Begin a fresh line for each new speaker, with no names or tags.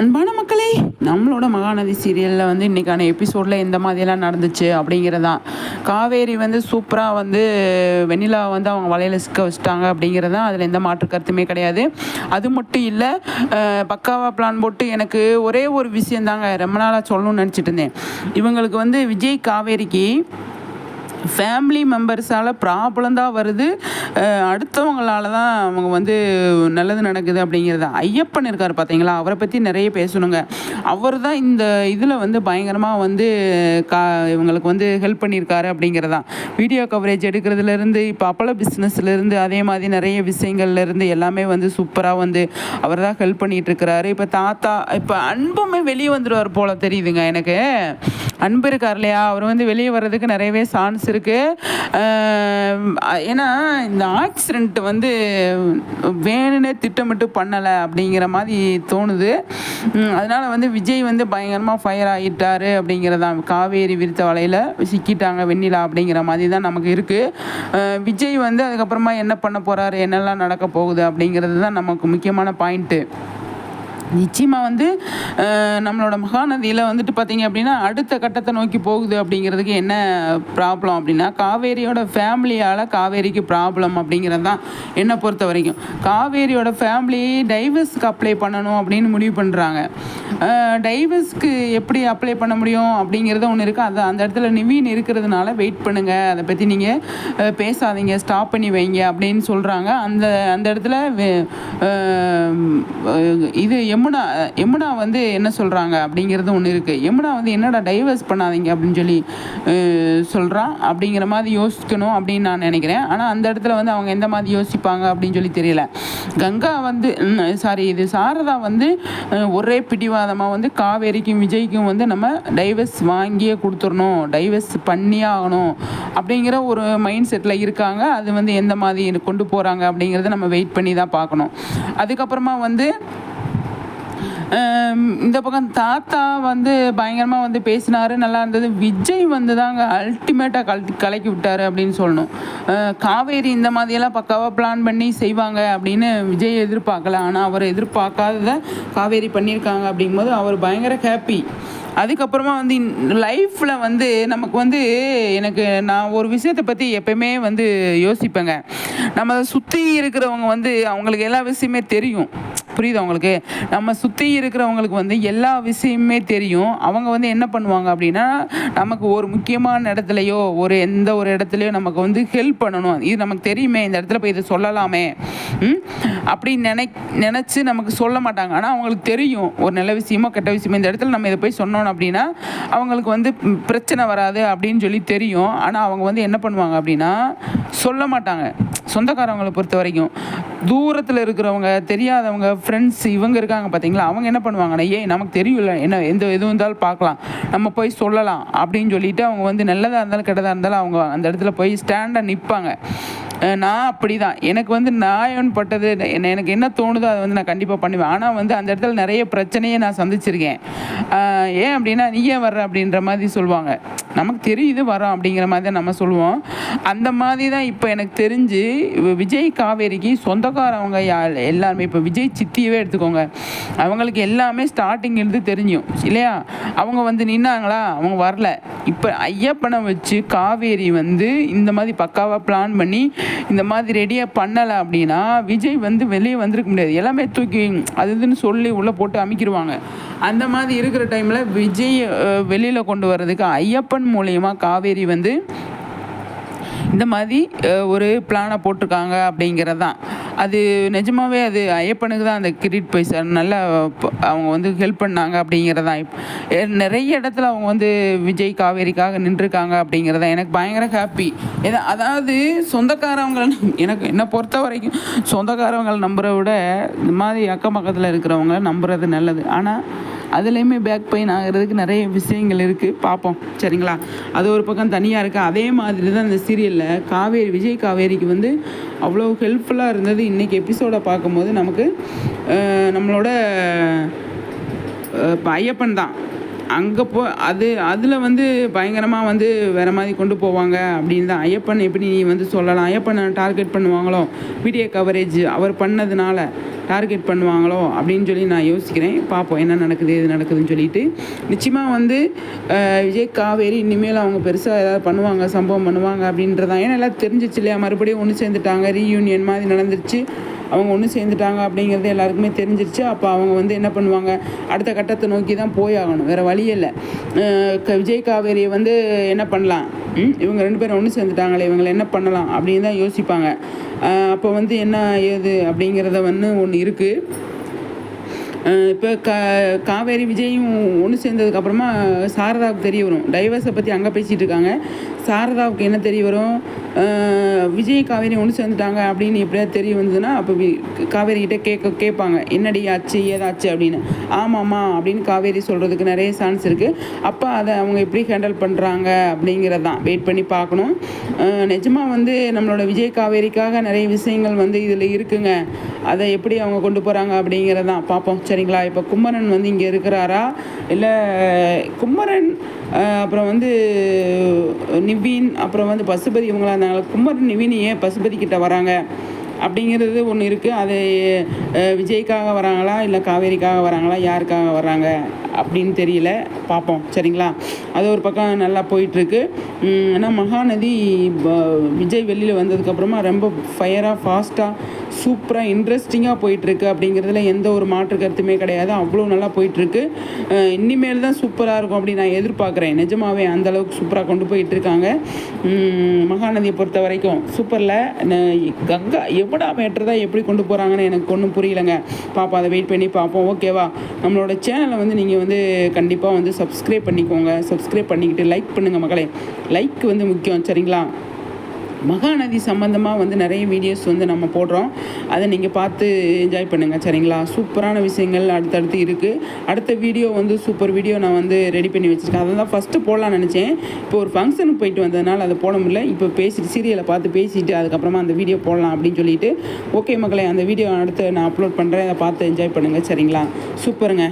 அன்பான மக்களே நம்மளோட மகாநதி சீரியலில் வந்து இன்றைக்கான எபிசோடில் எந்த மாதிரியெல்லாம் நடந்துச்சு அப்படிங்கிறதான் காவேரி வந்து சூப்பராக வந்து வெண்ணிலா வந்து அவங்க வலையில் சிக்க வச்சுட்டாங்க அப்படிங்கிறதான் அதில் எந்த மாற்று கருத்துமே கிடையாது. அது மட்டும் இல்லை பக்காவாக பிளான் போட்டு எனக்கு ஒரே ஒரு விஷயந்தாங்க ரொம்ப நாளாக சொல்லணும்னு நினச்சிட்டு இருந்தேன். இவங்களுக்கு வந்து விஜய் காவேரிக்கு ஃபேமிலி மெம்பர்ஸால் ப்ராப்ளம் தான் வருது. அடுத்தவங்களால தான் அவங்க வந்து நல்லது நடக்குது அப்படிங்கிறது ஐயப்பன் இருக்கார் பார்த்தீங்களா அவரை பற்றி நிறைய பேசணுங்க. அவர் தான் இந்த இதில் வந்து பயங்கரமாக வந்து கா இவங்களுக்கு வந்து ஹெல்ப் பண்ணியிருக்காரு அப்படிங்கிறதான் வீடியோ கவரேஜ் எடுக்கிறதுலேருந்து இப்போ அப்பள பிஸ்னஸ்லேருந்து அதே மாதிரி நிறைய விஷயங்கள்லேருந்து எல்லாமே வந்து சூப்பராக வந்து அவர் தான் ஹெல்ப் பண்ணிகிட்ருக்கிறாரு இப்போ தாத்தா இப்போ அன்புமே வெளியே வந்துடுவார் போல தெரியுதுங்க எனக்கு. அன்பு இருக்கார் இல்லையா? அவர் வந்து வெளியே வர்றதுக்கு நிறையவே சான்ஸ் இருக்குது ஏன்னா இந்த ஆக்சிடெண்ட் வந்து வேணுன்னே திட்டமிட்டு பண்ணலை அப்படிங்கிற மாதிரி தோணுது. அதனால் அதனால வந்து விஜய் வந்து பயங்கரமாக ஃபயர் ஆகிட்டாரு அப்படிங்கிறதான் காவேரி விரித்த வலையில் சிக்கிட்டாங்க வெண்ணிலா அப்படிங்கிற மாதிரி தான் நமக்கு இருக்குது விஜய் வந்து அதுக்கப்புறமா என்ன பண்ண போகிறாரு என்னெல்லாம் நடக்க போகுது அப்படிங்கிறது தான் நமக்கு முக்கியமான பாயிண்ட்டு நிச்சயமாக வந்து நம்மளோட மகாநதியில் வந்துட்டு பார்த்தீங்க அப்படின்னா அடுத்த கட்டத்தை நோக்கி போகுது அப்படிங்கிறதுக்கு என்ன ப்ராப்ளம் அப்படின்னா காவேரியோட ஃபேமிலியால் காவேரிக்கு ப்ராப்ளம் அப்படிங்கிறது தான் என்னை பொறுத்த வரைக்கும். காவேரியோட ஃபேமிலி டைவர்ஸ்க்கு அப்ளை பண்ணணும் அப்படின்னு முடிவு பண்ணுறாங்க டைவர்ஸ்க்கு எப்படி அப்ளை பண்ண முடியும் அப்படிங்கிறது ஒன்று இருக்குது அது அந்த இடத்துல நிவீன் இருக்கிறதுனால வெயிட் பண்ணுங்கள் அதை பற்றி நீங்கள் பேசாதீங்க. ஸ்டாப் பண்ணி வைங்க அப்படின்னு சொல்கிறாங்க அந்த அந்த இடத்துல வே- இது யமுனா யமுனா வந்து என்ன சொல்கிறாங்க அப்படிங்கிறது ஒன்று இருக்குது யமுனா வந்து என்னடா டைவர்ஸ் பண்ணாதீங்க அப்படின்னு சொல்லி சொல்கிறான் அப்படிங்கிற மாதிரி யோசிக்கணும் அப்படின்னு நான் நினைக்கிறேன். ஆனால் அந்த இடத்துல வந்து அவங்க எந்த மாதிரி யோசிப்பாங்க அப்படின்னு சொல்லி தெரியல. கங்கா வந்து சாரி இது சாரதா வந்து ஒரே பிடிவாதமாக வந்து காவேரிக்கும் விஜய்க்கும் வந்து நம்ம டைவர்ஸ் வாங்கியே கொடுத்துடணும் டைவர்ஸ் பண்ணியே ஆகணும் அப்படிங்கிற ஒரு மைண்ட் செட்டில் இருக்காங்க. அது வந்து எந்த மாதிரி கொண்டு போகிறாங்க அப்படிங்கிறத நம்ம வெயிட் பண்ணி தான் பார்க்கணும். அதுக்கப்புறமா வந்து இந்த பக்கம் தாத்தா வந்து பயங்கரமாக வந்து பேசினாரு. நல்லா இருந்தது. விஜய் வந்து தாங்க அல்டிமேட்டாக கல் கலக்கி விட்டாரு அப்படின்னு சொல்லணும். காவேரி இந்த மாதிரியெல்லாம் பக்காவாக பிளான் பண்ணி செய்வாங்க அப்படின்னு விஜய் எதிர்பார்க்கல. ஆனால் அவர் எதிர்பார்க்காததை காவேரி பண்ணியிருக்காங்க அப்படிங்கும்போது அவர் பயங்கர ஹாப்பி அதுக்கப்புறமா வந்து லைஃப்பில் வந்து நமக்கு வந்து எனக்கு நான் ஒரு விஷயத்தை பற்றி எப்பயுமே வந்து யோசிப்பேங்க. நம்ம சுற்றி இருக்கிறவங்க வந்து அவங்களுக்கு எல்லா விஷயமே தெரியும். புரியுது அவங்களுக்கு நம்ம சுற்றி இருக்கிறவங்களுக்கு வந்து எல்லா விஷயமுமே தெரியும். அவங்க வந்து என்ன பண்ணுவாங்க அப்படின்னா நமக்கு ஒரு முக்கியமான இடத்துலையோ ஒரு எந்த ஒரு இடத்துலையோ நமக்கு வந்து ஹெல்ப் பண்ணணும். இது நமக்கு தெரியுமே இந்த இடத்துல போய் இதை சொல்லலாமே. அப்படி நினை நினச்சி நமக்கு சொல்ல மாட்டாங்க. ஆனால் அவங்களுக்கு தெரியும் ஒரு நல்ல விஷயமோ கெட்ட விஷயமோ இந்த இடத்துல நம்ம இதை போய் சொன்னோம் அப்படின்னா அவங்களுக்கு வந்து பிரச்சனை வராது அப்படின்னு சொல்லி தெரியும். ஆனால் அவங்க வந்து என்ன பண்ணுவாங்க அப்படின்னா சொல்ல மாட்டாங்க. சொந்தக்காரவங்களை பொறுத்த வரைக்கும் தூரத்தில் இருக்கிறவங்க தெரியாதவங்க ஃப்ரெண்ட்ஸ் இவங்க இருக்காங்க பார்த்தீங்களா அவங்க என்ன பண்ணுவாங்கன்னா ஏய் நமக்கு தெரியல என்ன எந்த எதுவும் இருந்தாலும் பார்க்கலாம். நம்ம போய் சொல்லலாம். அப்படின்னு சொல்லிட்டு அவங்க வந்து நல்லதாக இருந்தாலும் கெட்டதாக இருந்தாலும் அவங்க அந்த இடத்துல போய் ஸ்டாண்டாக நிற்பாங்க நான் அப்படி தான் எனக்கு வந்து நியாயம்னு பட்டது என்ன எனக்கு என்ன தோணுதோ அதை வந்து நான் கண்டிப்பாக பண்ணுவேன். ஆனால் வந்து அந்த இடத்துல நிறைய பிரச்சனையை நான் சந்திச்சிருக்கேன். ஏன் அப்படின்னா நீ ஏன் வர்ற அப்படின்ற மாதிரி சொல்லுவாங்க. நமக்கு தெரியுது வரோம் அப்படிங்கிற மாதிரி தான் நம்ம சொல்லுவோம். அந்த மாதிரி தான் இப்போ எனக்கு தெரிஞ்சு விஜய் காவேரிக்கு சொந்தக்காரவங்க யா எல்லாருமே இப்போ விஜய் சித்தியவே எடுத்துக்கோங்க. அவங்களுக்கு எல்லாமே ஸ்டார்டிங் இருந்து இல்லையா? அவங்க வந்து நின்னாங்களா? அவங்க வரல. இப்போ ஐயப்பனை வச்சு காவேரி வந்து இந்த மாதிரி பக்காவாக பிளான் பண்ணி இந்த மாதிரி ரெடியாக பண்ணலை அப்படின்னா விஜய் வந்து வெளியே வந்திருக்க முடியாது. எல்லாமே தூக்கி அது இதுன்னு சொல்லி உள்ளே போட்டு அமைக்கிடுவாங்க அந்த மாதிரி இருக்கிற டைமில் விஜய் வெளியில் கொண்டு வர்றதுக்கு ஐயப்பன் மூலியமாக காவேரி வந்து இந்த மாதிரி அஹ், ஒரு பிளானை போட்டிருக்காங்க அப்படிங்கிறது தான் அது நிஜமாவே அது ஐயப்பனுக்கு தான் அந்த கிரெடிட் போய் சார் நல்லா அவங்க வந்து ஹெல்ப் பண்ணாங்க அப்படிங்கிறதான் நிறைய இடத்துல அவங்க வந்து விஜய் காவேரிக்காக நின்றுருக்காங்க அப்படிங்கிறத எனக்கு பயங்கர ஹாப்பி ஏதா அதாவது சொந்தக்காரவங்களை எனக்கு என்னை பொறுத்த வரைக்கும் சொந்தக்காரவங்களை நம்புறதை விட இந்த மாதிரி அக்கம் பக்கத்தில் இருக்கிறவங்க நம்புறது நல்லது. ஆனால் அதுலேயுமே பேக் பெயின் ஆகிறதுக்கு நிறைய விஷயங்கள் இருக்குது பார்ப்போம். சரிங்களா? அது ஒரு பக்கம் தனியாக இருக்குது அதே மாதிரி தான் அந்த சீரியலில் காவேரி விஜய் காவேரிக்கு வந்து அவ்வளோ ஹெல்ப்ஃபுல்லாக இருந்தது. இன்றைக்கி எபிசோடை பார்க்கும்போது நமக்கு நம்மளோட ஐயப்பன் தான். அங்கே போ அது அதில் வந்து பயங்கரமாக வந்து வேறு மாதிரி கொண்டு போவாங்க அப்படின்னு தான். ஐயப்பன் எப்படி நீ வந்து சொல்லலாம்? ஐயப்பனை டார்கெட் பண்ணுவாங்களோ? வீடியோ கவரேஜ் அவர் பண்ணதுனால. டார்கெட் பண்ணுவாங்களோ அப்படின்னு சொல்லி நான் யோசிக்கிறேன். பார்ப்போம் என்ன நடக்குது எது நடக்குதுன்னு சொல்லிட்டு. நிச்சயமாக வந்து விஜய் காவேரி இனிமேல் அவங்க பெருசாக ஏதாவது பண்ணுவாங்க சம்பவம் பண்ணுவாங்க அப்படின்றதான் ஏன்னா எல்லாம் தெரிஞ்சிச்சு இல்லையா? மறுபடியும் ஒன்று சேர்ந்துட்டாங்க ரீயூனியன் மாதிரி நடந்துருச்சு. அவங்க ஒன்று சேர்ந்துட்டாங்க அப்படிங்கிறது எல்லாருக்குமே தெரிஞ்சிருச்சு. அப்போ அவங்க வந்து என்ன பண்ணுவாங்க? அடுத்த கட்டத்தை நோக்கி தான் போய் ஆகணும். வேறு வழியே இல்லை. க- விஜய் காவேரியை வந்து என்ன பண்ணலாம்? இவங்க ரெண்டு பேரும் ஒன்று சேர்ந்துட்டாங்களே இவங்களை என்ன பண்ணலாம் அப்படின்னு தான் யோசிப்பாங்க. அப்போ வந்து என்ன ஏது அப்படிங்கிறத வந்து ஒன்று இருக்குது இப்போ கா காவேரி விஜயும் ஒன்று சேர்ந்ததுக்கப்புறமா சாரதாவுக்கு தெரிய வரும். டைவர்ஸை பற்றி அங்கே பேசிகிட்டு இருக்காங்க. சாரதாவுக்கு என்ன தெரிய வரும்? விஜய் காவேரி ஒன்று சேர்ந்துட்டாங்க அப்படின்னு எப்படியாவது தெரிய வந்ததுன்னா அப்போ காவேரி கிட்டே கேட்க கேட்பாங்க என்னடி ஆச்சு? ஏதாச்சு அப்படின்னு. ஆமாம்மா அப்படின்னு காவேரி சொல்கிறதுக்கு நிறைய சான்ஸ் இருக்குது அப்போ அதை அவங்க எப்படி ஹேண்டில் பண்ணுறாங்க அப்படிங்கிறது தான் வெயிட் பண்ணி பார்க்கணும். நிஜமாக வந்து நம்மளோட விஜய் காவேரிக்காக நிறைய விஷயங்கள் வந்து இதில் இருக்குங்க. அதை எப்படி அவங்க கொண்டு போகிறாங்க அப்படிங்கிறதான் பார்ப்போம். சரிங்களா? இப்போ குமரன் வந்து இங்கே இருக்கிறாரா? இல்லை குமரன் அப்புறம் வந்து நிவின் அப்புறம் வந்து பசுபதி இவங்களாக இருந்தாங்களா குமரன் நிவின் ஏன் பசுபதி கிட்ட வராங்க? அப்படிங்கிறது ஒன்று இருக்குது அது விஜய்க்காக வராங்களா? இல்லை காவேரிக்காக வராங்களா? யாருக்காக வராங்க அப்படின்னு தெரியல. பார்ப்போம் சரிங்களா? அது ஒரு பக்கம் நல்லா போயிட்டுருக்கு. ஆனால் மகாநதி விஜய் வெளியில் வந்ததுக்கப்புறமா ரொம்ப ஃபயராக ஃபாஸ்ட்டாக சூப்பராக இன்ட்ரெஸ்டிங்காக போயிட்டுருக்கு அப்படிங்கிறதுல எந்த ஒரு மாற்று கருத்துமே கிடையாது. அவ்வளோ நல்லா போயிட்டுருக்கு. இனிமேல் தான் சூப்பராக இருக்கும் அப்படின்னு நான் எதிர்பார்க்குறேன். நிஜமாவே அந்தளவுக்கு சூப்பராக கொண்டு போயிட்டுருக்காங்க. மகாநதியை பொறுத்த வரைக்கும் சூப்பரில். கங்கா எவ்வளோ மேட்டர் தான் எப்படி கொண்டு போகிறாங்கன்னு எனக்கு ஒன்றும் புரியலைங்க. பாப்பா அதை வெயிட் பண்ணி பார்ப்போம் ஓகேவா நம்மளோட சேனலை வந்து நீங்கள் வந்து கண்டிப்பாக வந்து சப்ஸ்கிரைப் பண்ணிக்கோங்க. சப்ஸ்கிரைப் பண்ணிக்கிட்டு லைக் பண்ணுங்கள் மகளே லைக் வந்து முக்கியம் சரிங்களா? மகாநதி சம்மந்தமாக வந்து நிறைய வீடியோஸ் வந்து நம்ம போடுறோம். அதை நீங்கள் பார்த்து என்ஜாய் பண்ணுங்கள் சரிங்களா? சூப்பரான விஷயங்கள் அடுத்தடுத்து இருக்குது அடுத்த வீடியோ வந்து சூப்பர் வீடியோ நான் வந்து ரெடி பண்ணி வச்சுருக்கேன். அதை தான் ஃபஸ்ட்டு போடலாம்னு நினச்சேன். இப்போ ஒரு ஃபங்க்ஷனுக்கு போயிட்டு வந்ததுனால அதை போட முடியல. இப்போ பேசிட்டு சீரியலை பார்த்து பேசிட்டு அதுக்கப்புறமா அந்த வீடியோ போடலாம் அப்படின்னு சொல்லிட்டு ஓகே மக்களே அந்த வீடியோ அடுத்து நான் அப்லோட் பண்ணுறேன் அதை பார்த்து என்ஜாய் பண்ணுங்கள் சரிங்களா? சூப்பருங்க.